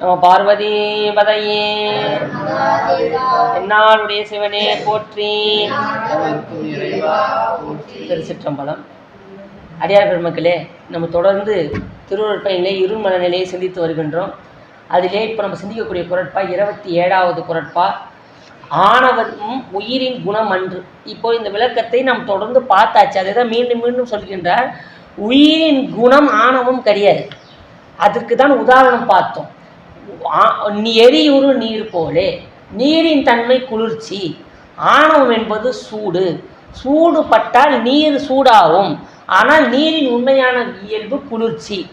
நம பார்வதி பதையே. என்னாளுடைய சிவனே போற்றி. திருச்சிற்றம்பலம். அடியார் பெருமக்களே நம்ம தொடர்ந்து திருவள்ளுவர் பயனிலே இருமல நிலையை சிந்தித்து வருகின்றோம். அதிலே இப்போ நம்ம சிந்திக்கக்கூடிய குரட்பா இருபத்தி ஏழாவது குரட்பா ஆணவம் உயிரின் குணம் அன்று இப்போ இந்த விளக்கத்தை நாம் தொடர்ந்து பார்த்தாச்சு. அதை தான் மீண்டும் மீண்டும் சொல்கின்றார். உயிரின் குணம் ஆணவம் கிடையாது. அதற்கு தான் உதாரணம் பார்த்தோம். எரியுறு நீர் போலே. நீரின் தன்மை குளிர்ச்சி. ஆணவம் என்பது சூடு. சூடு பட்டால் நீர் சூடாகும். ஆனால் நீரின் உண்மையான இயல்பு குளிர்ச்சி.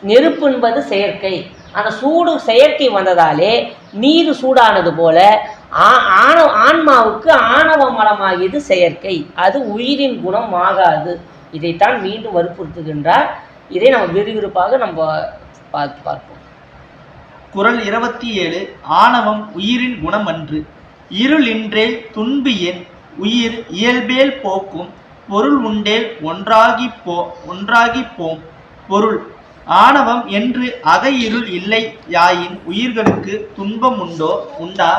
நெருப்பு என்பது செயற்கை. அந்த சூடு செயற்கை வந்ததாலே நீர் சூடானது போல ஆ- ஆணவ ஆன்மாவுக்கு ஆணவ மலமாகியது செயற்கை. அது உயிரின் குணம் ஆகாது. இதைத்தான் மீண்டும் வற்புறுத்துகின்றார். இதை நம்ம விறுவிறுப்பாக நம்ம பார்த்து பார்ப்போம். குறள் இருபத்தி ஏழு ஆணவம் உயிரின் குணம் அன்று இருளின்றேல் என் உயிர் இயல்பேல் போக்கும். பொருள் உண்டேல் ஒன்றாகி போ ஒன்றாகி போம். பொருள் ஆணவம் என்று அகையிருள் இல்லை யாயின் உயிர்களுக்கு துன்பம் உண்டோ? உண்டா?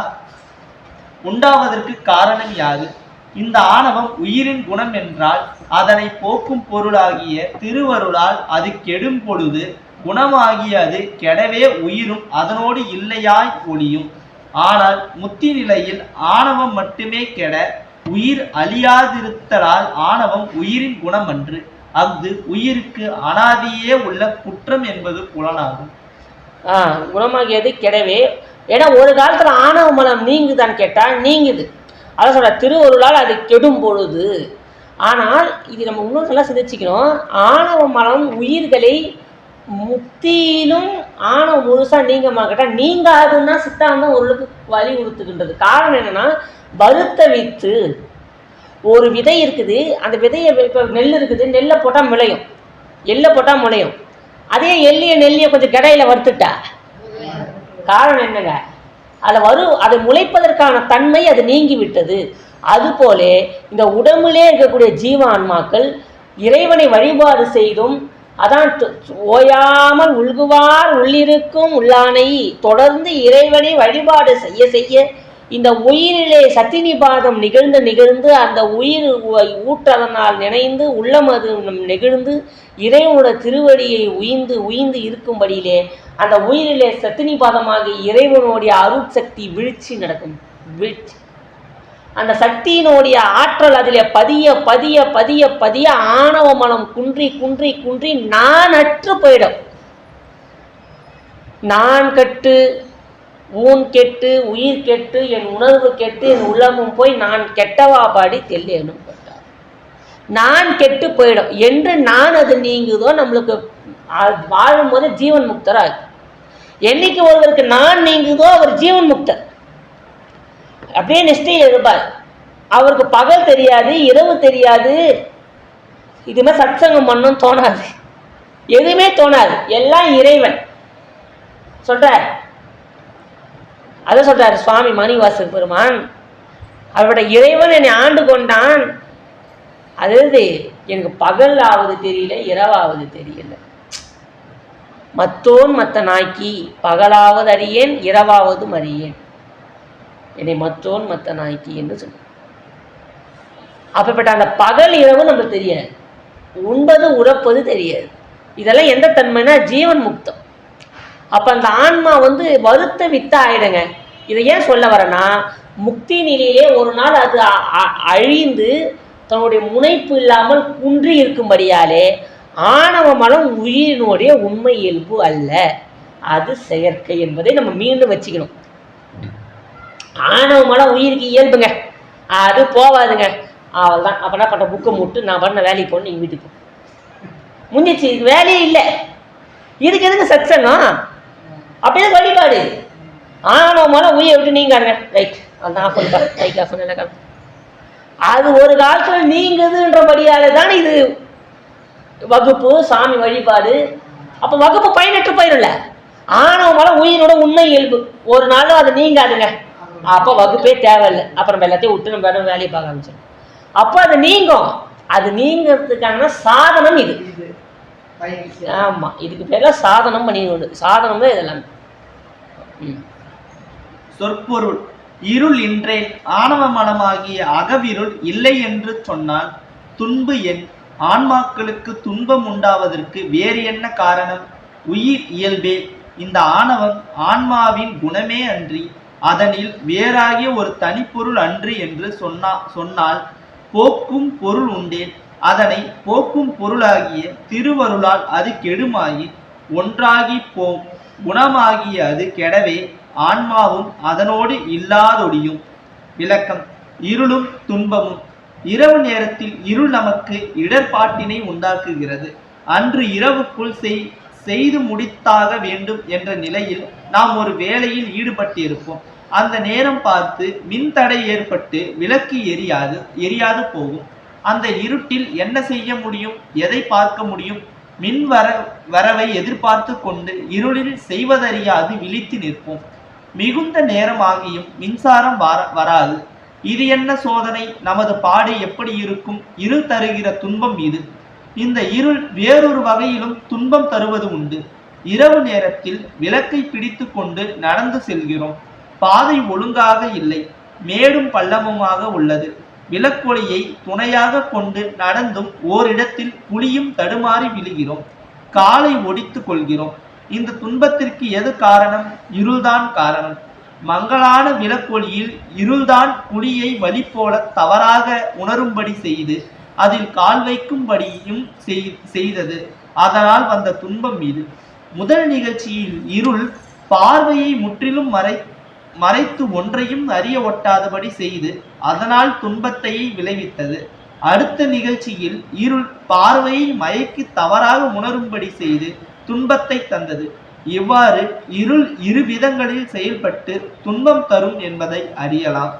உண்டாவதற்கு காரணம் யாது? இந்த ஆணவம் உயிரின் குணம் என்றால் அதனை போக்கும் பொருளாகிய திருவருளால் அது கெடும் பொழுது குணமாகிய அது கெடவே உயிரும் அதனோடு இல்லையாய் ஒளியும். ஆனால் முத்தி நிலையில் ஆணவம் மட்டுமே கெட உயிர் அழியாதிருத்தலால் ஆணவம் உயிரின் குணமன்று. அஃது உயிருக்கு அனாதியே உள்ள குற்றம் என்பது புலனாகும். ஆ குணமாகியது கெடவே. ஏன்னா ஒரு காலத்தில் ஆணவ மலம் நீங்குதான்னு கேட்டால் நீங்குது. அதை சொல்ற திருவருளால் அது கெடும் பொழுது. ஆனால் இது நம்ம இன்னும் நல்லா சிந்திச்சுக்கணும். ஆணவ மலம் உயிர்களை முத்தியிலும் ஆணவம் முழுசாக நீங்கமா கேட்டால் நீங்காதுன்னா சித்தாந்தம் ஓரளவுக்கு வலியுறுத்துகின்றது காரணம் என்னன்னா வருத்த வித்து ஒரு விதை இருக்குது அந்த விதையை இப்போ நெல் இருக்குது நெல்லை போட்டால் முளையும். எள்ளை போட்டால் முளையும். அதே எள்ளிய நெல்லியை கொஞ்சம் கிடையில் வறுத்துட்டா? காரணம் என்னங்க? அதில் வரும் அதை முளைப்பதற்கான தன்மை அது நீங்கி விட்டது அதுபோலே இந்த உடம்புலே இருக்கக்கூடிய ஜீவான்மாக்கள் இறைவனை வழிபாடு செய்தும் அதான் ஓயாமல் உள்குவார் உள்ளிருக்கும் உள்ளானை தொடர்ந்து இறைவனை வழிபாடு செய்ய செய்ய இந்த உயிரிலே சத்தினிபாதம் நிகழ்ந்து நிகழ்ந்து அந்த உயிர் ஊற்றதனால் நினைந்து உள்ளம் அது நெகிழ்ந்து இறைவனோட திருவடியை உயிந்து உயிந்து இருக்கும்படியிலே அந்த உயிரிலே சத்தினிபாதமாகி இறைவனுடைய அருட்சக்தி வீழ்ச்சி நடக்கும். வீழ்ச்சி. அந்த சக்தியினுடைய ஆற்றல் அதில் பதிய பதிய பதிய பதிய ஆணவ மனம் குன்றி குன்றி குன்றி நான் அற்று போயிடும். நான் கெட்டு ஊன் கெட்டு உயிர் கெட்டு என் உணர்வு கெட்டு என் உள்ளமும் போய் நான் கெட்டவா பாடி தெல்லேனும் பட்டார் நான் கெட்டு போயிடும். என்று நான் அது நீங்குதோ நம்மளுக்கு வாழும் வாழும்போது ஜீவன் முக்தராக என்னைக்கு ஒருவருக்கு நான் நீங்குதோ அவர் ஜீவன் முக்தர். அப்படியே நிஷ்டையில் இருப்பார் அவருக்கு பகல் தெரியாது இரவு தெரியாது. இதுமே சத்சங்கம் பண்ணும் தோணாது. எதுவுமே தோணாது. எல்லாம் இறைவன். சொல்றார். அதை சொல்றார் சுவாமி மணிவாசு பெருமான் அவரோட இறைவன் என்னை ஆண்டு கொண்டான். அதாவது எனக்கு பகல் ஆவது தெரியல இரவாவது தெரியல. மத்தோன் மத்த நாய்க்கி பகலாவது அறியேன் இரவாவதும் அறியேன். என்னை மற்றோன் மற்ற நாய்க்கி என்று சொன்னார். அப்படிப்பட்ட அந்த பகல் இரவு நமக்கு தெரியாது. உண்பது உறப்பது தெரியாது. இதெல்லாம் எந்த தன்மைனா ஜீவன் முக்தம். அப்போ அந்த ஆன்மா வந்து வருத்த வித்த ஆயிடுங்க. இதை ஏன் சொல்ல வரேன்னா முக்தி நிலையிலே ஒரு நாள் அது அ- அ- அழிந்து தன்னுடைய முனைப்பு இல்லாமல் குன்றி இருக்கும்படியாலே ஆணவ மலம் உயிரினுடைய உண்மை இயல்பு அல்ல. அது செயற்கை என்பதை நம்ம மீண்டும் வச்சுக்கணும். ஆணவ மலம் உயிருக்கு இயல்புங்க. அது போவாதுங்க. அவள் தான் அப்போ என்ன பண்ணுற புக்கை முட்டு நான் பண்ண வேலைக்கு போகணும் நீங்கள் வீட்டுக்கு முடிஞ்சிச்சு இதுக்கு வேலையே இல்லை. இதுக்கு எதுக்கு சத்சங்கம் அப்படியே வழிபாடு. ஆணவ மலம் உயிரை விட்டு நீங்காருங்க ரைட் அதுதான் ஆஃப் பண்ணிட்டா ரைட் ஆஃப் பண்ண அது ஒரு காலத்தில் நீங்குதுன்றபடியால தானே இது வகுப்பு சாமி வழிபாடு. அப்போ வகுப்பு பயனற்று போயிடல ஆணவ மலம் உயிரோட உண்மை இயல்பு. ஒரு நாளும் அது நீங்காதுங்க. அப்போ வகுப்பே தேவையில்லை. அப்புறம் எல்லாத்தையும் விட்டு நம்ம வேற வேலையை பார்க்க ஆரம்பிச்சிடும் அப்போ அது நீங்கும். அது நீங்கிறதுக்கான சாதனம் இது. ஆமாம் இதுக்கு பேர்லாம் சாதனம் பண்ணிக்கணும் சாதனம் தான் இதெல்லாம். ம். சொற்பொருள். இருள் இன்றேன். ஆணவ மனமாகிய அகவிருள் இல்லை என்று சொன்னால் துன்பு என். ஆன்மாக்களுக்கு துன்பம் உண்டாவதற்கு வேறு என்ன காரணம்? உயிர் இயல்பே. இந்த ஆணவம் ஆன்மாவின் குணமே அன்றி அதனில் வேறாகிய ஒரு தனிப்பொருள் அன்று என்று சொன்னா சொன்னால் போக்கும் பொருள் உண்டேன் அதனை போக்கும் பொருளாகிய திருவருளால் அது கெடுமாயி ஒன்றாகி போம் குணமாகிய அது கெடவே ஆன்மாவும் அதனோடு இல்லாதொடியும். விளக்கம். இருளும் துன்பமும். இரவு நேரத்தில் இருள் நமக்கு இடர்பாட்டினை உண்டாக்குகிறது. அன்று இரவுக்குள் செய் செய்து முடித்தாக வேண்டும் என்ற நிலையில் நாம் ஒரு வேலையில் ஈடுபட்டிருப்போம். அந்த நேரம் பார்த்து மின்தடை ஏற்பட்டு விளக்கு எரியாது எரியாது போகும். அந்த இருட்டில் என்ன செய்ய முடியும்? எதை பார்க்க முடியும்? மின் வர வரவை எதிர்பார்த்து கொண்டு இருளில் செய்வதறியாது விழித்து நிற்போம். மிகுந்த நேரமாகியும் மின்சாரம் வர வராது. இது என்ன சோதனை? நமது பாடு எப்படி இருக்கும்? இருள் தருகிற துன்பம் இது. இந்த இருள் வேறொரு வகையிலும் துன்பம் தருவது உண்டு. இரவு நேரத்தில் விளக்கை பிடித்து கொண்டு நடந்து செல்கிறோம். பாதை ஒழுங்காக இல்லை. மேடும் பள்ளமுமாக உள்ளது. விளக்கொலியை துணையாக கொண்டு நடந்தும் ஓரிடத்தில் புலியும் தடுமாறி விழுகிறோம். காலை ஒடித்து கொள்கிறோம். இந்த துன்பத்திற்கு எது காரணம்? இருள்தான் காரணம். மங்களான விளக்கொலியில் இருள்தான் புலியை வழி போல தவறாக உணரும்படி செய்து அதில் கால் வைக்கும்படியும் செய்தது. அதனால் வந்த துன்பம் இது முதல் நிகழ்ச்சியில் இருள் பார்வையை முற்றிலும் மறை மறைத்து ஒன்றையும் அறிய ஒட்டாதபடி செய்து அதனால் துன்பத்தை விளைவித்தது. அடுத்த நிகழ்ச்சியில் இருள் பார்வையை மயக்கி தவறாக உணரும்படி செய்து துன்பத்தை தந்தது. இவ்வாறு இருள் இரு விதங்களில் செயல்பட்டு துன்பம் தரும் என்பதை அறியலாம்.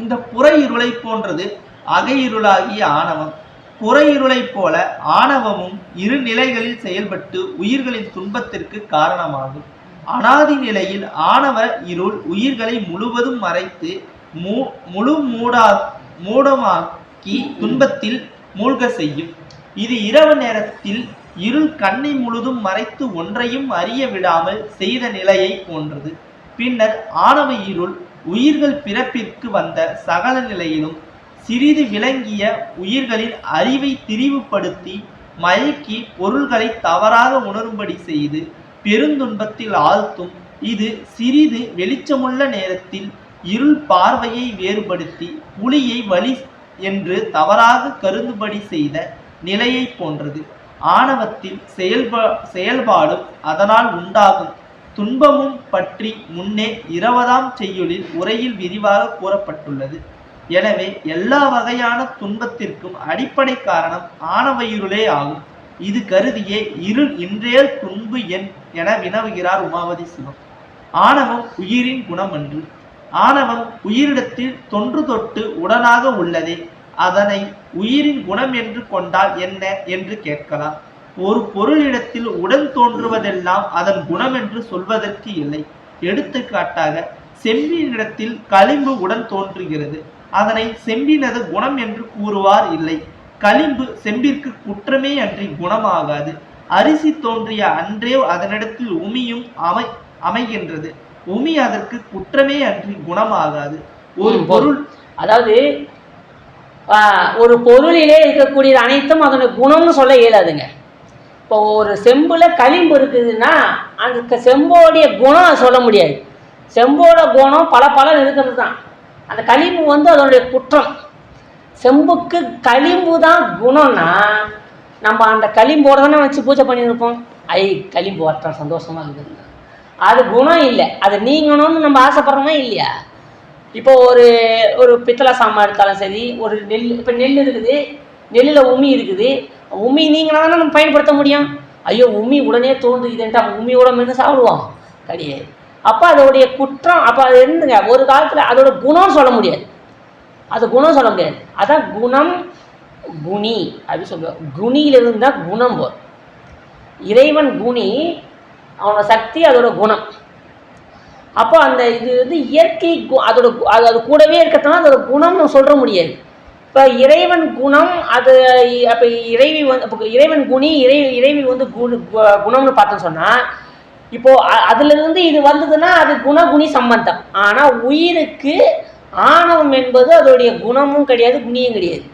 இந்த புற இருளை போன்றது அகையிருளாகிய இருளாகிய ஆணவம். புற இருளைப் போல ஆணவமும் இரு நிலைகளில் செயல்பட்டு உயிர்களின் துன்பத்திற்கு காரணமாகும். அனாதி நிலையில் ஆணவ இருள் உயிர்களை முழுவதும் மறைத்து மூ முழு மூடா மூடமாக்கி துன்பத்தில் மூழ்க செய்யும். இது இரவு நேரத்தில் இருள் கண்ணை முழுதும் மறைத்து ஒன்றையும் அறிய விடாமல் செய்த நிலையை போன்றது. பின்னர் ஆணவ இருள் உயிர்கள் பிறப்பிற்கு வந்த சகல நிலையிலும் சிறிது விளங்கிய உயிர்களின் அறிவை திரிவுபடுத்தி மயக்கி பொருள்களை தவறாக உணரும்படி செய்து பெருந்துன்பத்தில் ஆழ்த்தும் இது சிறிது வெளிச்சமுள்ள நேரத்தில் இருள் பார்வையை வேறுபடுத்தி புலியை வழி என்று தவறாக கருதுபடி செய்த நிலையை போன்றது. ஆணவத்தில் செயல்பா செயல்பாடும் அதனால் உண்டாகும். துன்பமும் பற்றி முன்னே இருபதாம் செய்யுளில் உரையில் விரிவாக கூறப்பட்டுள்ளது. எனவே எல்லா வகையான துன்பத்திற்கும் அடிப்படை காரணம் ஆணவயிருளே ஆகும். இது கருதியே இருள் இன்றேல் துன்பு என் என வினவுகிறார் உமாவதி சிவம். ஆணவம் உயிரின் குணம் அன்று ஆணவம் உயிரிடத்தில் தொன்று தொட்டு உடனாக உள்ளதே. அதனை உயிரின் குணம் என்று கொண்டால் என்ன என்று கேட்கலாம். ஒரு பொருளிடத்தில் உடன் தோன்றுவதெல்லாம் அதன் குணம் என்று சொல்வதற்கு இல்லை. எடுத்துக்காட்டாக செம்மீனிடத்தில் களிம்பு உடன் தோன்றுகிறது. அதனை செம்பினது குணம் என்று கூறுவார் இல்லை. களிம்பு செம்பிற்கு குற்றமே அன்றி குணமாகாது. அரிசி தோன்றிய அன்றே அதனிடத்தில் உமியும் அமை அமைகின்றது. உமி அதற்கு குற்றமே அன்றி குணமாகாது. ஒரு பொருள் அதாவது ஒரு பொருளிலே இருக்கக்கூடியது அனைத்தும் அதோட குணம்னு சொல்ல இயலாதுங்க. இப்போ ஒரு செம்புல களிம்பு இருக்குதுன்னா அந்த செம்போடைய குணம் சொல்ல முடியாது. செம்போட குணம் பல பல இருக்கிறது தான். அந்த களிம்பு வந்து அதனுடைய குற்றம். செம்புக்கு களிம்பு தான் குணம்னா நம்ம அந்த களிம்போட தானே வச்சு பூஜை பண்ணியிருப்போம். ஐ களிம்பு வரட்டும் சந்தோஷமாக இருக்குது அது குணம் இல்லை. அது நீங்கணும்னு நம்ம ஆசைப்படுறோமா இல்லையா? இப்போ ஒரு ஒரு பித்தளை சாமான் எடுத்தாலும் சரி ஒரு நெல் இப்போ நெல் இருக்குது நெல்லில் உமி இருக்குது. உமி நீங்களாக தானே நம்ம பயன்படுத்த முடியும்? ஐயோ உமி உடனே தோன்றுதுன்ட்டு அவன் உமியோட மென்று சாப்பிடுவோம். கிடையாது அப்போ அதோடைய குற்றம் அப்போ அது இருந்துங்க. ஒரு காலத்தில் அதோட குணம் சொல்ல முடியாது. அது குணம் சொல்ல முடியாது. அதான் குணம் குணி அப்படின்னு சொல்லுவோம் குணியிலிருந்து தான் குணம் வரும். இறைவன் குணி அவனோட சக்தி அதோட குணம். அப்போ அந்த இது வந்து இயற்கை கு- அதோட அது அது கூடவே இருக்கிறதுனால அதோட குணம்னு சொல்கிற முடியாது. இப்போ இறைவன் குணம் அது அப்போ இறைவி வந்து அப்போ இறைவன் குணி இறை இறைவி வந்து குண கு- குணம்னு பார்த்தோம்னு சொன்னால் இப்போ அ- அதுல இருந்து இது வந்ததுன்னா அது குணகுணி சம்பந்தம். ஆனா உயிருக்கு ஆணவம் என்பது அதோடைய குணமும் கிடையாது குணியும் கிடையாது.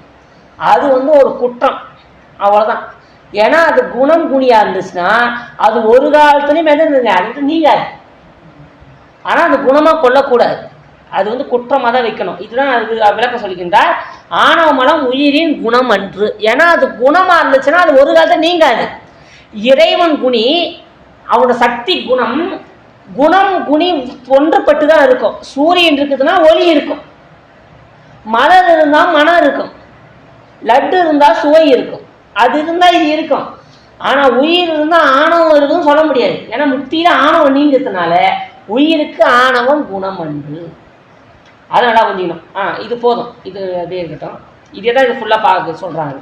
அது வந்து ஒரு குற்றம். அவ்வளோதான் ஏன்னா அது குணம் குணியா இருந்துச்சுன்னா அது ஒரு காலத்துலயும் எதிர்ந்துங்க அது நீங்காது. ஆனா அது குணமா கொள்ளக்கூடாது. அது வந்து குற்றமாக தான் வைக்கணும். இதுதான் அது விளக்கம் சொல்கின்றார். ஆணவ மலம் உயிரின் குணம் அன்று. ஏன்னா அது குணமா இருந்துச்சுன்னா அது ஒரு காலத்தை நீங்காது. இறைவன் குணி அவனோட சக்தி குணம் குணம் குணி ஒன்றுபட்டு தான் இருக்கும். சூரியன் இருக்குதுன்னா ஒளி இருக்கும். மலர் இருந்தால் மனம் இருக்கும். லட்டு இருந்தால் சுவை இருக்கும். அது இருந்தால் இது இருக்கும். ஆனால் உயிர் இருந்தால் ஆணவம் இருக்குன்னு சொல்ல முடியாது. ஏன்னா முக்தியில் ஆணவம் நீங்கிறதுனால உயிருக்கு ஆணவம் குணம் அன்று. அதனால கொஞ்சம் ஆ இது போதும். இது அப்படியே இருக்கட்டும். இதே தான் இது ஃபுல்லாக பார்க்க சொல்கிறாங்க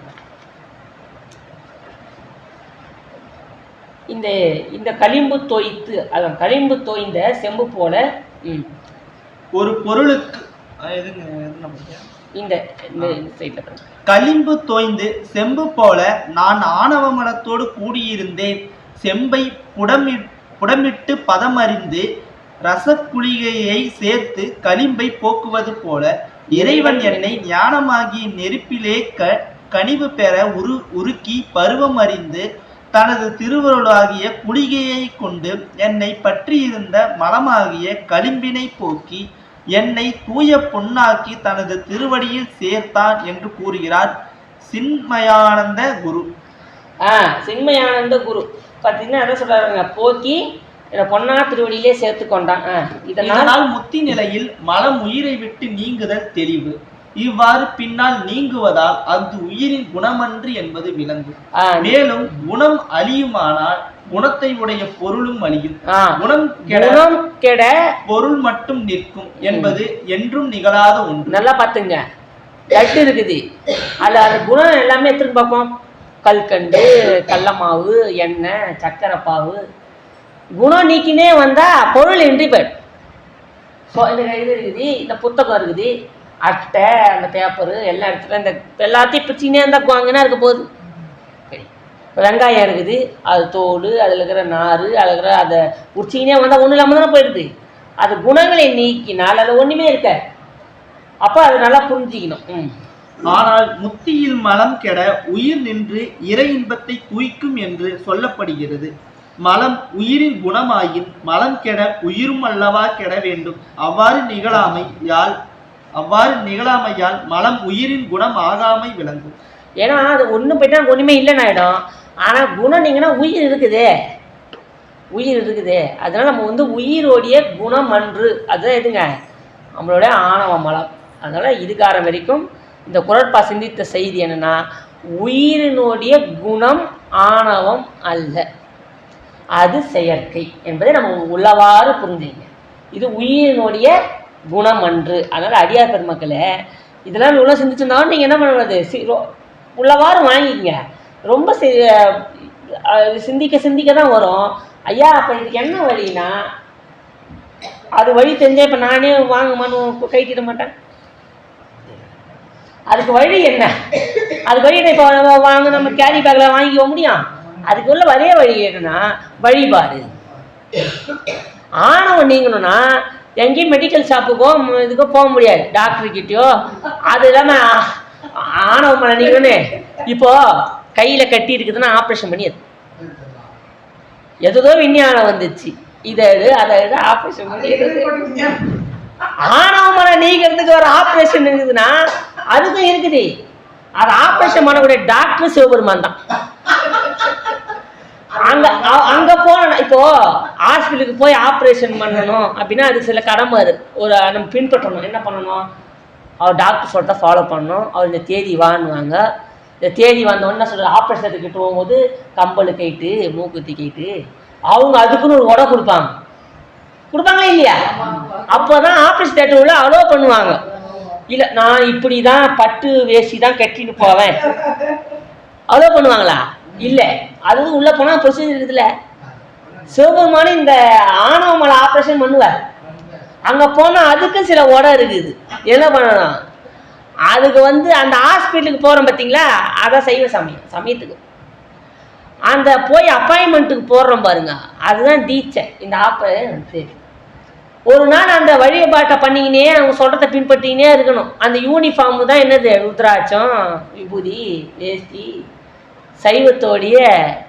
இந்த இந்த களிம்பு தோய்த்து அதான் களிம்பு தோய்ந்த செம்பு போல ஒரு பொருளுக்கு? இந்த களிம்பு தோய்ந்து செம்பு போல நான் ஆணவ மனத்தோடு கூடியிருந்தேன். செம்பை புடமி புடமிட்டு பதமறிந்து ரசக்குளிகையை சேர்த்து களிம்பை போக்குவது போல இறைவன் என்னை ஞானமாகிய நெருப்பிலே க கனிவு பெற உரு உருக்கி பருவம் அறிந்து தனது திருவருளாகிய குளிகையை கொண்டு என்னை பற்றியிருந்த மலமாகிய களிம்பினை போக்கி என்னை தூய பொன்னாக்கி தனது திருவடியில் சேர்த்தான் என்று கூறுகிறார் சின்மயானந்த குரு. ஆ சின்மயானந்த குரு. பார்த்தீங்கன்னா என்ன சொல்றாருங்க? போக்கி பொன்னா திருவடியிலே சேர்த்து கொண்டான். இதனால் முத்தி நிலையில் மலம் உயிரை விட்டு நீங்குதல் தெளிவு. இவ்வாறு பின்னால் நீங்குவதால் அது உயிரின் குணமன்று என்பது விளங்கும். ஆ மேலும் குணம் அழியுமானால் குணத்தை உடைய பொருளும் அழியும். குணம் கெட குணம் கெட பொருள் மட்டும் நிற்கும் என்பது என்றும் நிகழாத ஒன்று. நல்லா பார்த்துங்க. லட்டு இருக்குது. அந்த குணம் எல்லாமே எடுத்துன்னு பார்ப்போம். கல்கண்டு கடல மாவு எண்ணெய் சக்கரை பாவு குணம் நீக்கினே வந்தால் பொருள் இன்றி போயிடும். இது இருக்குது இந்த புத்தகம் இருக்குது. அட்டை அந்த பேப்பரு எல்லா இடத்துல இந்த எல்லாத்தையும் பிரிச்சினே இருந்தால் வாங்கினா இருக்க போகுது. வெங்காயம் இருக்குது அது தோல் அதில் இருக்கிற நார் அதில் இருக்கிற அதை உரிச்சிக்கினே வந்தால் ஒன்றும் இல்லாமல் தானே போயிடுது. அது குணங்களை நீக்கினால் அதில் ஒன்றுமே இருக்க. அப்போ அது நல்லா புரிஞ்சிக்கணும். ம். ஆனால் முத்தியில் மலம் கெட உயிர் நின்று இறை இன்பத்தை குவிக்கும் என்று சொல்லப்படுகிறது. மலம் உயிரின் குணமாயின் மலம் கெட உயிரும் அல்லவா கெட வேண்டும். அவ்வாறு நிகழாமை யால் அவ்வாறு நிகழாமையால் மலம் உயிரின் குணம் ஆகாமை விளங்கும். ஏன்னா அது ஒன்று போயிட்டா ஒன்றுமே இல்லைன்னு ஆகிடும் ஆனால் குணம் நீங்கன்னா உயிர் இருக்குதே. உயிர் இருக்குதே. அதனால் நம்ம வந்து உயிரோடைய குணம் அன்று அதுதான் எதுங்க? நம்மளுடைய ஆணவ மலம். அதனால் இதுக்கார வரைக்கும் இந்த குரட்பா சிந்தித்த செய்தி என்னன்னா உயிரினுடைய குணம் ஆணவம் அல்ல. அது செயற்கை என்பதை நம்ம உள்ளவாறு புரிஞ்சுங்க. இது உயிரினுடைய குணம் அன்று அதனால் அடியார் பெருமக்களே இதெல்லாம் இவ்வளோ சிந்திச்சிருந்தாலும் நீங்கள் என்ன பண்ணுறது சி ரொ- உள்ளவாறு வாங்கிக்கங்க. ரொம்ப சி சிந்திக்க சிந்திக்க தான் வரும். ஐயா அப்போ இதுக்கு என்ன வழினா அது வழி தெரிஞ்சா இப்போ நானே வாங்குமான்னு கைட்டிட மாட்டேன். அதுக்கு வழி என்ன? அது வழி இப்போ வாங்க நம்ம கேரி பேக்கில் வாங்கிக்க முடியும். அதுக்கு உள்ள ஒரே வழி என்னன்னா வழிபாடு. ஆணவம் நீங்கணும்னா எங்கேயும் மெடிக்கல் ஷாப்புக்கோ இதுக்கோ போக முடியாது. டாக்டர் கிட்டயோ அது இல்லாமல் ஆணவம் மலை இப்போ கையில் கட்டி இருக்குதுன்னா ஆப்ரேஷன் பண்ணி எடு. எதுதோ விஞ்ஞானம் வந்துச்சு. இதை இது அதை இது ஆப்ரேஷன் பண்ணி ஆணவ மலை நீக்கிறதுக்கு ஒரு ஆப்ரேஷன் இருக்குதுன்னா அதுக்கும் இருக்குது. அது ஆப்ரேஷன் பண்ணக்கூடிய டாக்டர் சிவபெருமான் தான். அங்க அங்க போன இப்போ ஹாஸ்பிட்டலுக்கு போய் ஆப்ரேஷன் பண்ணணும் அப்படின்னா அது சில கடமை அது. ஒரு நம்ம பின்பற்றணும். என்ன பண்ணணும்? அவர் டாக்டர் சொல்கிறத ஃபாலோ பண்ணணும். அவர் இந்த தேதி வாங்குவாங்க. இந்த தேதி வந்த உடனே சொல்ற ஆப்ரேஷன் கிட்ட போகும்போது கம்பல் கைட்டு மூக்குத்தி கைட்டு அவங்க அதுக்குன்னு ஒரு உடம்பு கொடுப்பாங்க. கொடுப்பாங்களா இல்லையா? அப்போ தான் தேட்டர் உள்ள அலோவ் பண்ணுவாங்க. இல்லை நான் இப்படி தான் பட்டு வேஷ்டி தான் கட்டின்னு போவேன். அலோவ் பண்ணுவாங்களா? இல்லை. அது உள்ளே போனால் ப்ரொசீஜர் இருக்குதுல்ல. சிவபெருமானு இந்த ஆணவ மலை ஆப்ரேஷன் பண்ணுவார். அங்கே போனால் அதுக்கும் சில உடம் இருக்குது. என்ன பண்ணணும்? அதுக்கு வந்து அந்த ஹாஸ்பிட்டலுக்கு போகிறோம் பார்த்தீங்களா அதான் செய்வ சமயம் சமயத்துக்கு. அந்த போய் அப்பாயின்மெண்ட்டுக்கு போடுறோம் பாருங்க. அதுதான் தீட்சை. இந்த ஆப்பை சரி. ஒரு நாள் அந்த வழிபாட்டை பண்ணிக்கினே அவங்க சொல்கிறத பின்பற்றிக்கினே இருக்கணும். அந்த யூனிஃபார்மு தான் என்னது? ருத்ராட்சம் விபூதி வேஷ்டி சைவத்தோடைய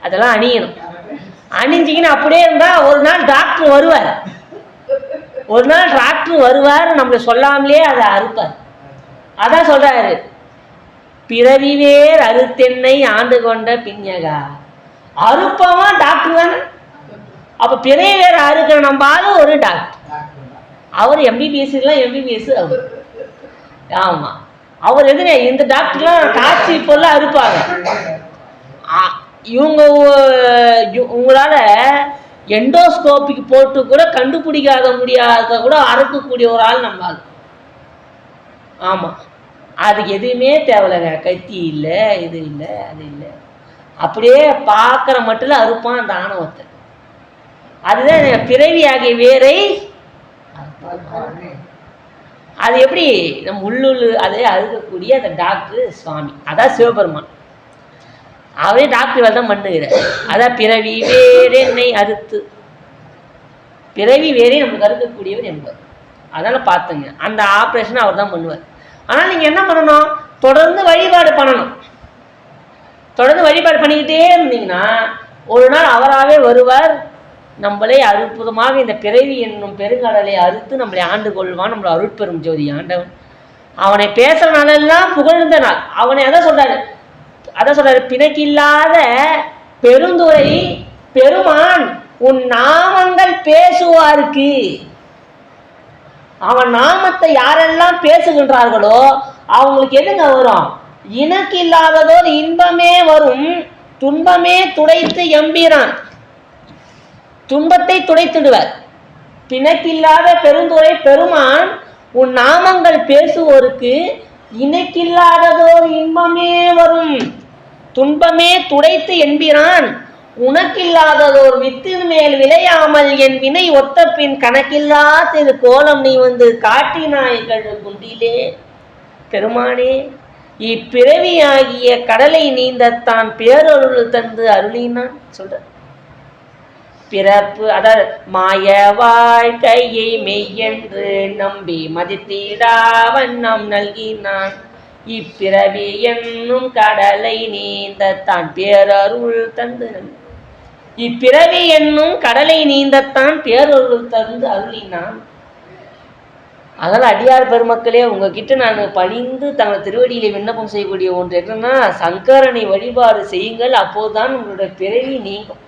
அதெல்லாம் அணியணும். அணிஞ்சிக்கின்னு அப்படியே இருந்தால் ஒரு நாள் டாக்டர் வருவார். ஒரு நாள் டாக்டர் வருவார் நம்மளை சொல்லாமலே அதை அறுப்பார். அதான் சொல்றாரு. பிறவி வேர் அறுத்தென்னை ஆண்டு கொண்ட பிஞகா அறுப்பவன் டாக்டர் தானே. அப்ப பிறவி வேற அறுக்கிற நம்ம ஒரு டாக்டர் அவர் எம்பிபிஎஸ்லாம் எம்பிபிஎஸ் அவர். ஆமா. அவர் எதுங்க? இந்த டாக்டர்லாம் காட்சி இப்போல்லாம் அறுப்பாங்க. இவங்க உ- உங்களால எண்டோஸ்கோப்பிக்கு போட்டு கூட கண்டுபிடிக்காத முடியாத கூட அறுக்கக்கூடிய ஒரு ஆள் நம்ம ஆள். ஆமாம் அதுக்கு எதுவுமே தேவையில்லைங்க. கத்தி இல்லை இது இல்லை அது இல்லை. அப்படியே பார்க்குற மட்டும் அறுப்பான் அந்த ஆணவத்தை அதுதான் பிறவி ஆகிய வேரை அது எப்படி? நம்ம உள்ளுள் அதை அறுக்கக்கூடிய அந்த டாக்டர் சுவாமி. அதான் சிவபெருமான். அவரே டாக்டர் வேலை தான் பண்ணுகிறேன் அதான் பிறவி வேறே என்னை அறுத்து. பிறவி வேறே நம்ம அறுக்கக்கூடியவர் என்பவர் அதனால் பார்த்துங்க. அந்த ஆப்ரேஷனை அவர் தான் பண்ணுவார். ஆனால் நீங்கள் என்ன பண்ணணும்? தொடர்ந்து வழிபாடு பண்ணணும். தொடர்ந்து வழிபாடு பண்ணிக்கிட்டே இருந்தீங்கன்னா ஒரு நாள் அவராகவே வருவார். நம்மளே அற்புதமாக இந்த பிறவி என்னும் பெருங்கடலை அறுத்து நம்மளை ஆண்டு கொள்வான். நம்மளை அருட்பெரும் ஜோதி ஆண்டவன். அவனை பேசுகிற நாளெல்லாம் புகழ்ந்த நாள். அவனை அதான் சொல்றாரு. அதான் சொல்றாரு பிணக்கில்லாத பெருந்துரை பெருமான் உன் நாமங்கள் பேசுவாருக்கு. அவன் நாமத்தை யாரெல்லாம் பேசுகின்றார்களோ அவங்களுக்கு எதுங்க வரும் இனக்கு இல்லாததோர் இன்பமே வரும் துன்பமே துடைத்து எம்பீரான். துன்பத்தை துடைத்திடுவர். பிணக்கில்லாத பெருந்துரை பெருமான் உன் நாமங்கள் பேசுவோருக்கு இணைக்கில்லாததோர் இன்பமே வரும். துன்பமே துடைத்து என்பிரான் உனக்கில்லாததோர் வித்தின் மேல் விளையாமல் என் வினை ஒத்த பின் கணக்கில்லா திரு கோலம் நீ வந்து காட்டினாய்கள் குண்டிலே பெருமானே இப்பிறவியாகிய கடலை நீந்தத்தான் பேரொருள் தந்து அருளினான். சொல்ற பிறப்பு அதாவது மாய வாழ்க்கையை மெய்யென்று நம்பி மதித்தீடாவன் நாம் நல்கினான். இப்பிறவி என்னும் கடலை நீந்தத்தான் பேரருள் தந்து. இப்பிறவி என்னும் கடலை நீந்தத்தான் பேரருள் தந்து அருளினான். அதனால் அடியார் பெருமக்களே உங்ககிட்ட நான் பணிந்து தங்கள் திருவடியிலே விண்ணப்பம் செய்யக்கூடிய ஒன்று என்னன்னா சங்கரனை வழிபாடு செய்யுங்கள் அப்போதுதான் உங்களுடைய பிறவி நீங்கும்.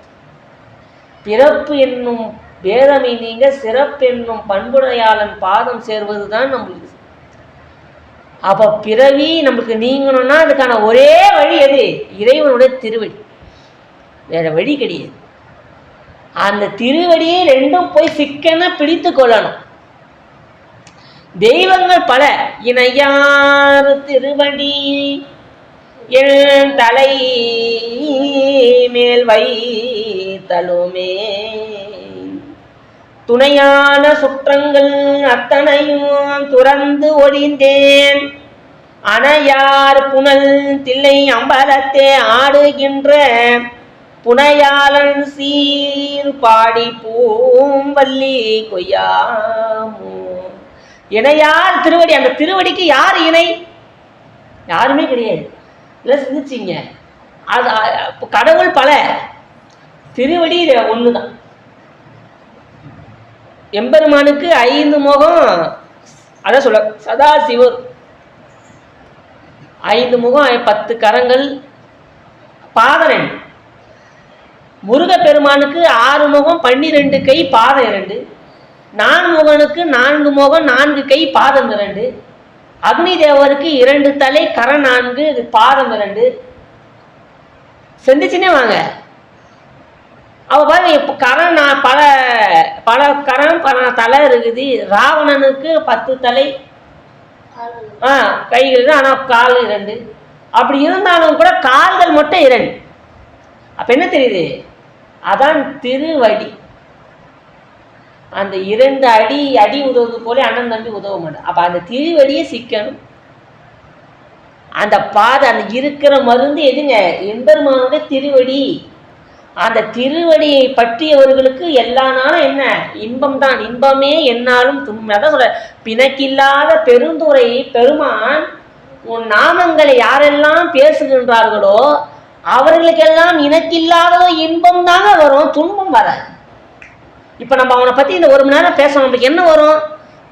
பிறப்பு என்னும் பேரமை நீங்க சிறப்பு என்னும் பண்புடையாளன் பாதம் சேர்வது தான் நம்மளுக்கு அப்போ பிறவி நம்மளுக்கு நீங்கணும்னா அதுக்கான ஒரே வழி எது? இறைவனுடைய திருவடி. வேற வழி கிடையாது. அந்த திருவடியை ரெண்டும் போய் சிக்கன பிடித்து கொள்ளணும். தெய்வங்கள் பல. இணையார் திருவடி என் தலை மேல் வைத்தலுமே. துணையான சுற்றங்கள் அத்தனையும் துறந்து ஒழிந்தேன். அணையார் புனல் தில்லை அம்பலத்தே ஆடுகின்ற புனையாளன் சீர் பாடி பூம்பல்லி கொய்யாமோ. இணையார் திருவடி அந்த திருவடிக்கு யார் இணை? யாருமே கிடையாது. இல்லை சிந்திச்சிங்க. அது கடவுள் பல. திருவடி ஒன்று தான் எம்பெருமானுக்கு ஐந்து முகம் அதான் சொல்ல சதாசிவர் ஐந்து முகம் பத்து கரங்கள் பாதம் ரெண்டு முருகப்பெருமானுக்கு ஆறு முகம் பன்னிரெண்டு கை பாதம் இரண்டு. நான்முகனுக்கு நான்கு முகம் நான்கு கை பாதம் இரண்டு. அக்னி தேவருக்கு இரண்டு தலை கர நான்கு இது பாதம் இரண்டு. சிந்திச்சுனே வாங்க. அவ பாருங்க நான் பல பல கரம் பல தலை இருக்குது. ராவணனுக்கு பத்து தலை. ஆ கைகள் ஆனால் கால் இரண்டு. அப்படி இருந்தாலும் கூட கால்கள் மட்டும் இரண்டு. அப்போ என்ன தெரியுது? அதான் திருவடி. அந்த இரண்டு அடி அடி உதவுது போல அண்ணன் தம்பி உதவ மாட்டேன். அப்போ அந்த திருவடியே சிக்கணும். அந்த பாதை அந்த இருக்கிற மருந்து எதுங்க? எம்பெருமானுடைய திருவடி. அந்த திருவடியை பற்றியவர்களுக்கு எல்லா நாளும் என்ன? இன்பம் தான் இன்பமே என்னாலும் துன்பம் அதான் சொல்ற பிணக்கில்லாத பெருந்துரை பெருமான் உன் நாமங்களை யாரெல்லாம் பேசுகின்றார்களோ அவர்களுக்கெல்லாம் இனக்கில்லாததோ இன்பம் தாங்க வரும் துன்பம் வராது. இப்போ நம்ம அவனை பற்றி இந்த ஒரு மணி நேரம் பேசணும். நம்மளுக்கு என்ன வரும்?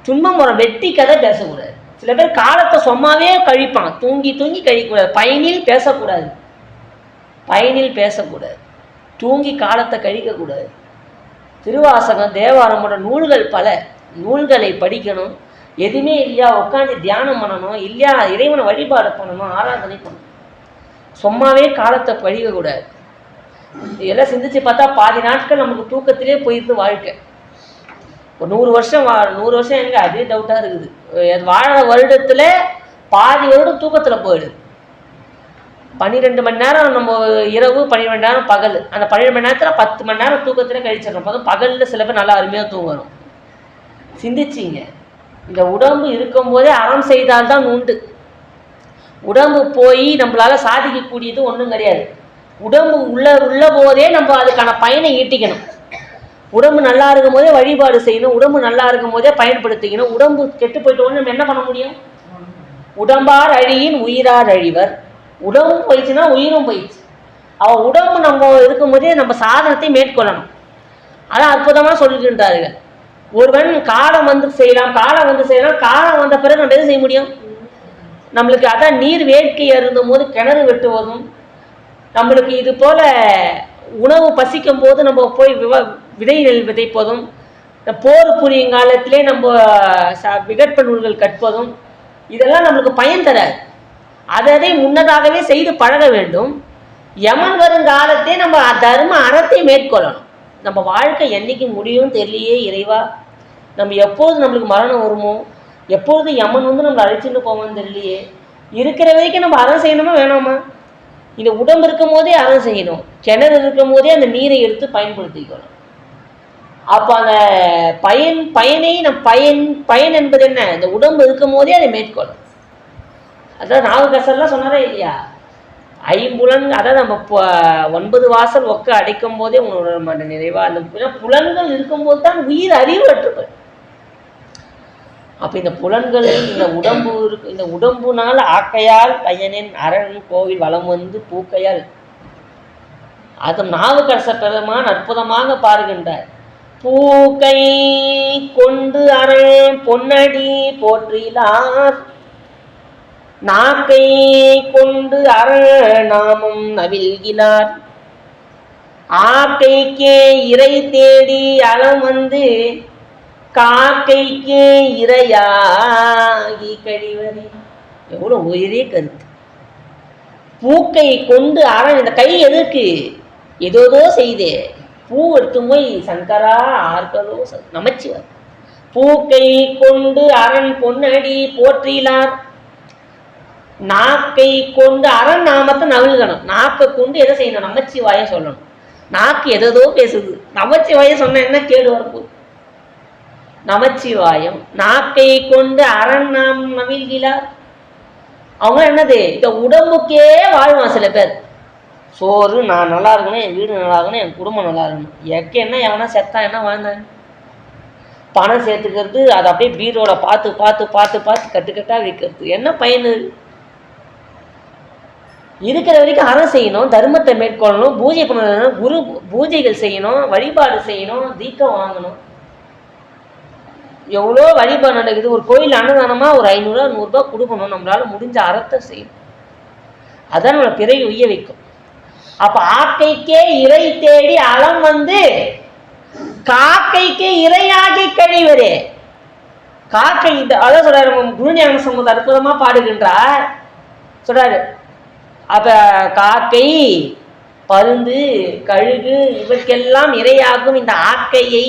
துன்பம் வரும். வெட்டி கதை பேசக்கூடாது. சில பேர் காலத்தை சும்மாவே கழிப்பான் தூங்கி தூங்கி கழிக்கக்கூடாது. பயனில் பேசக்கூடாது. பயனில் பேசக்கூடாது. தூங்கி காலத்தை கழிக்கக்கூடாது திருவாசகம் தேவாரமோட நூல்கள் பல. நூல்களை படிக்கணும். எதுவுமே இல்லையா? உட்காந்து தியானம் பண்ணணும். இல்லையா? இறைவனை வழிபாடு பண்ணணும். ஆராதனை பண்ணணும். சும்மாவே காலத்தை பழிக்கக்கூடாது இதெல்லாம் சிந்திச்சு பார்த்தா பாதி நாட்கள் நமக்கு தூக்கத்திலே போயிருந்து வாழ்க்கை. ஒரு நூறு வருஷம் வா நூறு வருஷம் எங்க? அதே டவுட்டாக இருக்குது. அது வாழ வருடத்துல பாதி வருடம் தூக்கத்தில் போயிடுது. பன்னிரெண்டு மணி நேரம் நம்ம இரவு பன்னிரெண்டு மணி நேரம் பகல். அந்த பன்னிரெண்டு மணி நேரத்தில் பத்து மணி நேரம் தூக்கத்தில் கழிச்சிடறோம் போதும் பகலில் சில பேர் நல்லா அருமையாக தூங்கணும். சிந்திச்சிங்க. இந்த உடம்பு இருக்கும்போதே அறம் செய்தால்தான் உண்டு. உடம்பு போய் நம்மளால் சாதிக்கக்கூடியது ஒன்றும் கிடையாது. உடம்பு உள்ள உள்ள போதே நம்ம அதுக்கான பயனை ஈட்டிக்கணும். உடம்பு நல்லா இருக்கும் போதே வழிபாடு செய்யணும். உடம்பு நல்லா இருக்கும் போதே பயன்படுத்திக்கணும். உடம்பு கெட்டு போயிட்டோன்னு நம்ம என்ன பண்ண முடியும்? உடம்பார் அழியின் உயிரார் அழிவர். உடம்பு போயிடுச்சுன்னா உயிரும் போயிடுச்சு. அவள் உடம்பு நம்ம இருக்கும்போதே நம்ம சாதனத்தை மேற்கொள்ளணும். அதான் அற்புதமாக சொல்லிக்கின்றார்கள் ஒருவன் காலம் வந்து செய்யலாம் காலம் வந்து செய்யலாம் காலம் வந்த பிறகு நம்ம எது செய்ய முடியும்? நம்மளுக்கு அதான் நீர் வேட்கை இருந்தும் போது கிணறு வெட்டுவதும் நம்மளுக்கு இது போல உணவு பசிக்கும் போது நம்ம போய் விவ விதை நெல் விதைப்பதும் இந்த போர் புரியும் காலத்திலே நம்ம ச- விகற்ப நூல்கள் கற்பதும் இதெல்லாம் நம்மளுக்கு பயன் தராது. அதை அதை முன்னதாகவே செய்து பழக வேண்டும். யமன் வரும் காலத்தே நம்ம தர்ம அறத்தை மேற்கொள்ளணும். நம்ம வாழ்க்கை என்னைக்கு முடியும் தெரியலையே இறைவா. நம்ம எப்போது நம்மளுக்கு மரணம் வருமோ எப்போது யமன் வந்து நம்மளை அழைச்சிட்டு போவோம் தெரியலையே. இருக்கிற வரைக்கும் நம்ம அறம் செய்யணுமா வேணாமா? இந்த உடம்பு இருக்கும் போதே அறம் செய்யணும். கிணறு இருக்கும் போதே அந்த நீரை எடுத்து பயன்படுத்திக்கணும். அப்போ அந்த பயன் பயனை நம் பயன் பயன் என்பது என்ன? இந்த உடம்பு இருக்கும் போதே அதை மேற்கொள்ளும் அதான் நாவுக்கரசர்லாம் சொன்னாரே இல்லையா? ஐம்புலன் அதாவது நம்ம ஒன்பது வாசல் ஒக்க அடைக்கும் போதே உணர மாட்டேன் நிறைவா அந்த புலன்கள் இருக்கும்போது தான் உயிர் அறிவு அற்றுப்படும் அப்போ இந்த புலன்கள் இந்த உடம்பு இருக்கு இந்த உடம்புனால் ஆக்கையால் பையனின் அரண் கோவில் வலம் வந்து பூக்கையால். அது நாவுக்கரச பெருமான் அற்புதமாக பாருகின்றார். பூக்கை கொண்டு அரண் பொன்னடி போற்றிலார். நாக்கை கொண்டு அரணாமம் நவில்கினார் ஆக்கைக்கே இறை தேடி அலம் வந்து காக்கைக்கே இரையாகி கழிவரே. எவ்வளோ உயிரே கருத்து. பூக்கை கொண்டு அரண் இந்த கை எதுக்கு? ஏதோதோ செய்தே. பூ எடுத்து போய் சங்கரா ஆர்களோ ச- பூக்கை கொண்டு அரண் பொன்னடி போற்றினார். நாக்கை கொண்டு அரண் நாமத்தை நவிழ்கணும் நாக்கை கொண்டு எதை செய்யணும்? நமச்சிவாய சொல்லணும். நாக்கு எதோ பேசுது. நமச்சிவாய சொன்ன என்ன கேடு வரப்போகுது? நமச்சிவாயம் நாக்கை கொண்டு அரண் நாம் நவிழ்கிறார் அவங்க என்னது? இந்த உடம்புக்கே வாழ்வான் சில பேர். சோறு நான் நல்லா இருக்கணும் என் வீடு நல்லா இருக்கணும் என் குடும்பம் நல்லா இருக்கணும். எக்க என்ன எவனா செத்தா என்ன வாழ்ந்தாங்க? பணம் சேர்த்துக்கிறது அதை அப்படியே பீரோட பார்த்து பார்த்து பார்த்து பார்த்து கட்டுக்கட்டாக வைக்கிறது. என்ன பயனு இருக்கிற வரைக்கும் அறம் செய்யணும் தர்மத்தை மேற்கொள்ளணும் பூஜை பண்ணணும் குரு பூஜைகள் செய்யணும் வழிபாடு செய்யணும் தீக்கம் வாங்கணும். எவ்வளோ வழிபாடு நடக்குது? ஒரு கோயில் அன்னதானமாக ஒரு ஐநூறுரூவா நூறுரூவா கொடுக்கணும். நம்மளால முடிஞ்ச அறத்தை செய்யணும். அதான் நம்மளை பிறவி உய்ய வைக்கும். அப்போ ஆக்கைக்கே இறை தேடி அலம் வந்து காக்கைக்கு இரையாகி கழிவரே. காக்கை இந்த அதான் சொல்றாரு குருஞான சம்பந்த அற்புதமாக பாடுகின்றார். சொல்றாரு அப்போ காக்கை பருந்து கழுகு இவற்கெல்லாம் இரையாகும் இந்த ஆக்கையை.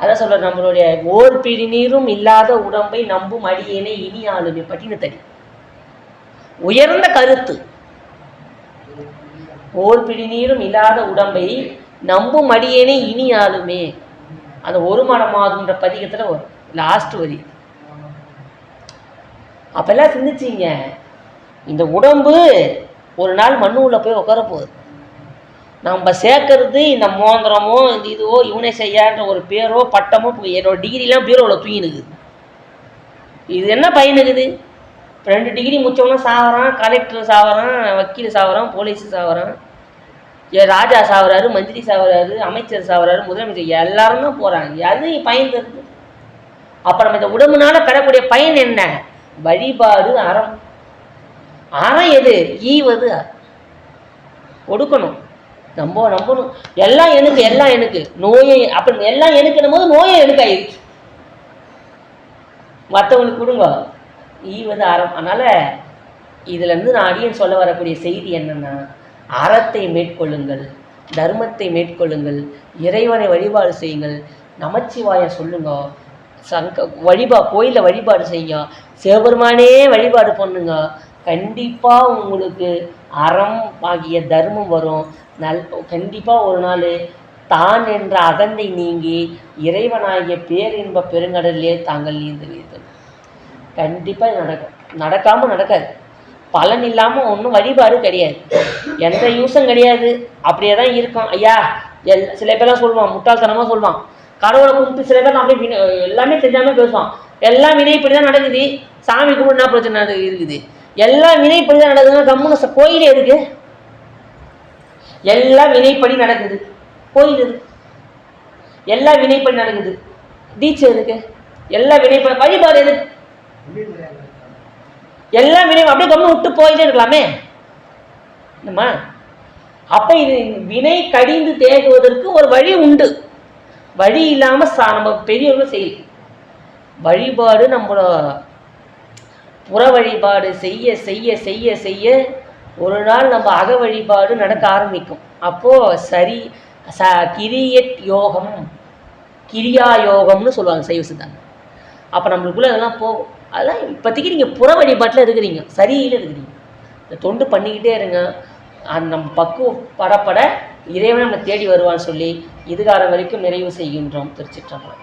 அதான் சொல்ற நம்மளுடைய ஓர் பிடிநீரும் இல்லாத உடம்பை நம்பும் அடியேனை இனி ஆளுமை பட்டினத்தடி. உயர்ந்த கருத்து. ஓர் பிடிநீரும் இல்லாத உடம்பை நம்பும் அடியேனை இனி ஆளுமே. அந்த ஒரு மனமாகுன்ற பதிகத்துல வரும். லாஸ்ட் வரி. அப்பெல்லாம் சிந்திச்சிங்க. இந்த உடம்பு ஒரு நாள் மண்ணு உள்ளே போய் உட்கார போகுது. நம்ம சேர்க்கறது இந்த மோந்திரமோ இந்த இதுவோ இவனே செய்யான்ற ஒரு பேரோ பட்டமோ என்னோடய என்னோட டிகிரிலாம் பீரோவில் தூங்கினுக்குது. இது என்ன பயனுக்குது? இப்போ ரெண்டு டிகிரி முடிச்சவனா சாகிறான் கலெக்டர் சாகிறான் வக்கீல் சாகிறான் போலீஸ் சாகிறான் ஏ ராஜா சாகுறாரு மந்திரி சாகுறாரு அமைச்சர் சாகுறாரு முதலமைச்சர் எல்லாரும் தான் போகிறாங்க அது பயன் தருது. அப்புறம் இந்த உடம்புனால பெறக்கூடிய பயன் என்ன? வழிபாடு அறம். அறம் எது? ஈவது கொடுக்கணும் நம்ப நம்பணும். எல்லாம் எனக்கு எல்லாம் எனக்கு. நோயை அப்படி எல்லாம் எனக்குன்னும் போது நோயை எனக்கு ஆயிடுச்சு மற்றவங்களுக்கு கொடுங்க. ஈவது அறம். அதனால் இதுலேருந்து நான் அடியன் சொல்ல வரக்கூடிய செய்தி என்னென்னா அறத்தை மேற்கொள்ளுங்கள். தர்மத்தை மேற்கொள்ளுங்கள். இறைவனை வழிபாடு செய்யுங்கள். நமச்சிவாய சொல்லுங்க. சங்க வழிபா கோயிலில் வழிபாடு செய்யுங்க. சிவபெருமானே வழிபாடு பண்ணுங்க. கண்டிப்பாக உங்களுக்கு அறம் ஆகிய தர்மம் வரும். நல் கண்டிப்பாக ஒரு நாள் தான் என்ற அகந்தை நீங்கி இறைவனாகிய பேரின்ப பெருங்கடலிலே தாங்கள் நீந்துவீர்கள். கண்டிப்பாக நடக்கும். நடக்காமல் நடக்காது. பலன் இல்லாமல் ஒன்றும் வழிபாடு கிடையாது. எந்த யூஸும் கிடையாது. அப்படியே தான் இருக்கும். ஐயா எல் சில பேர்லாம் சொல்லுவான் முட்டாள்தனமாக சொல்லுவான் கடவுளை கும்பிட்டு சில பேர் அப்படியே வினை எல்லாமே தெரியாமல் பேசுவான். எல்லாம் வினை இப்படி தான் நடக்குது. சாமி கும்பிட்டு என்ன பிரச்சனை நட- இருக்குது. எல்லாம் வினை இப்படி தான் நடக்குதுன்னா கம்முன்னு கோயிலே இருக்கு எல்லாம் வினைப்படி நடக்குது. கோயில் இருக்கு எல்லாம் வினைப்படி நடக்குது. டீச்சர் இருக்கு எல்லா வினைப்படி வழிபாடு எது? எல்லாம் வினை அப்படியே கம்மி விட்டு போயிட்டே இருக்கலாமே. என்னம்மா? அப்போ இது வினை கடிந்து தேகுவதற்கு ஒரு வழி உண்டு. வழி இல்லாமல் சா நம்ம பெரியவங்களும் செய்யல. வழிபாடு நம்மளோட புற வழிபாடு செய்ய செய்ய செய்ய செய்ய ஒரு நாள் நம்ம அக வழிபாடு நடக்க ஆரம்பிக்கும். அப்போது சரி ச கிரியட் யோகம் கிரியா யோகம்னு சொல்லுவாங்க சைவ சித்தாங்க அப்போ நம்மளுக்குள்ளே அதெல்லாம் போகும். அதெல்லாம் இப்போதைக்கு நீங்கள் புற வழிபாட்டில் இருக்கிறீங்க. சரியில் இருக்கிறீங்க. இந்த தொண்டு பண்ணிக்கிட்டே இருங்க. அந்த நம்ம பக்குவப்படப்பட இறைவன் நம்ம தேடி வருவான்னு சொல்லி இதுகார வரைக்கும் நிறைவு செய்கின்றோம் திருச்சிற்றம்பலம்.